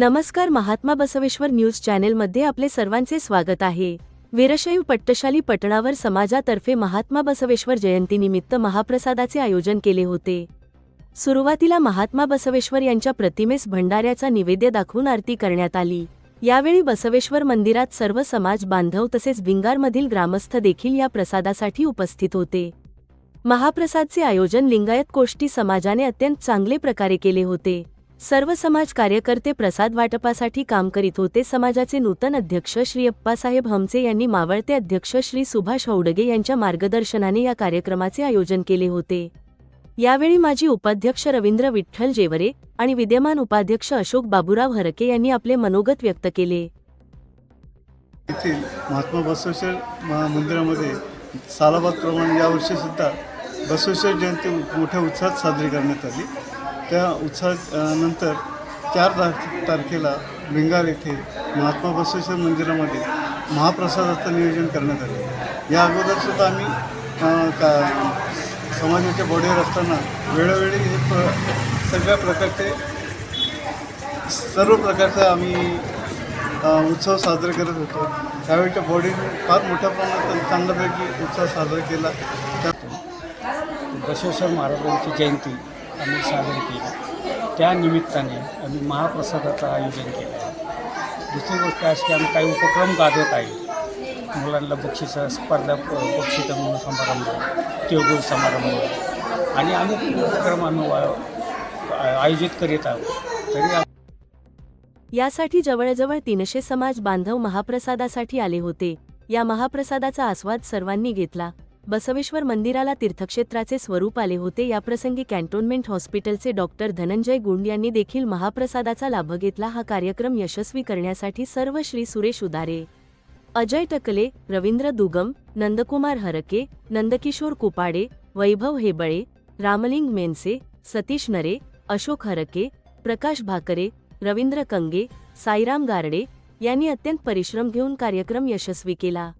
नमस्कार महात्मा बसवेश्वर न्यूज चॅनेलमध्ये आपले सर्वांचे स्वागत आहे. वीरशैव पट्टशाली पटणावर समाजातर्फे महात्मा बसवेश्वर जयंतीनिमित्त महाप्रसादाचे आयोजन केले होते. सुरुवातीला महात्मा बसवेश्वर यांच्या प्रतिमेस भंडाऱ्याचा निवेद्य दाखवून आरती करण्यात आली. यावेळी बसवेश्वर मंदिरात सर्व समाज बांधव तसेच बिंगारमधील ग्रामस्थ देखील या प्रसादासाठी उपस्थित होते. महाप्रसादचे आयोजन लिंगायत कोष्टी समाजाने अत्यंत चांगले प्रकारे केले होते. सर्व समाज कार्यकर्ते प्रसाद वाटपासाठी काम करीत होते. समाजाचे नूतन अध्यक्ष श्री अप्पासाहेब हमसे यांनी मावळते अध्यक्ष श्री सुभाष हौडगे यांच्या मार्गदर्शनाने या कार्यक्रमाचे आयोजन केले होते. यावेळी माजी उपाध्यक्ष रवींद्र विठ्ठल जेवरे आणि विद्यमान उपाध्यक्ष अशोक बाबूराव हरके यांनी आपले मनोगत व्यक्त केले. येथील महात्मा बसवेश्वर महा- मंदिरामध्ये यावर्षी सुद्धा बसवेश्वर जयंती मोठ्या उत्साहात साजरी करण्यात आली. त्या उत्साहात नंतर चार तार तारखेला भिंगार येथे महात्मा बसवेश्वर मंदिरामध्ये महाप्रसादाचं नियोजन करण्यात आले. या अगोदरसुद्धा आम्ही का समाजाच्या बॉडीवर असताना वेळोवेळी हे प्र सगळ्या प्रकारचे सर्व प्रकारचा आम्ही उत्सव साजरे करत होतो. त्यावेळच्या बॉडीने फार मोठ्या प्रमाणात चांगल्यापैकी उत्सव साजरा केला. त्या बसवेश्वर महाराजांची जयंती. आम्ही साजरी केली. त्या निमित्ताने आम्ही महाप्रसादाचं आयोजन केलं. आहे दुसरी गोष्ट अशी की आम्ही काही उपक्रम गाजवत आहे. मुलांना बक्षिसं स्पर्धा बक्षिसं म्हणून समारंभ तिळगुळ समारंभ. आणि अनेक उपक्रम आम्ही आयोजित करीत आहोत. तरी यासाठी जवळजवळ तीनशे समाज बांधव महाप्रसादासाठी आले होते. या महाप्रसादाचा आस्वाद सर्वांनी घेतला. बसवेश्वर मंदिराला तीर्थक्षेत्राचे स्वरूप आले होते. याप्रसंगी कॅन्टोन्मेंट हॉस्पिटलचे डॉक्टर धनंजय गुंड यांनी देखील महाप्रसादाचा लाभ घेतला. हा कार्यक्रम यशस्वी करण्यासाठी सर्व श्री सुरेश उदारे अजय टकले रवींद्र दुगम नंदकुमार हरके नंदकिशोर कुपाडे वैभव हेबळे रामलिंग मेनसे सतीश नरे अशोक हरके प्रकाश भाकरे रवींद्र कंगे साईराम गारडे यांनी अत्यंत परिश्रम घेऊन कार्यक्रम यशस्वी केला.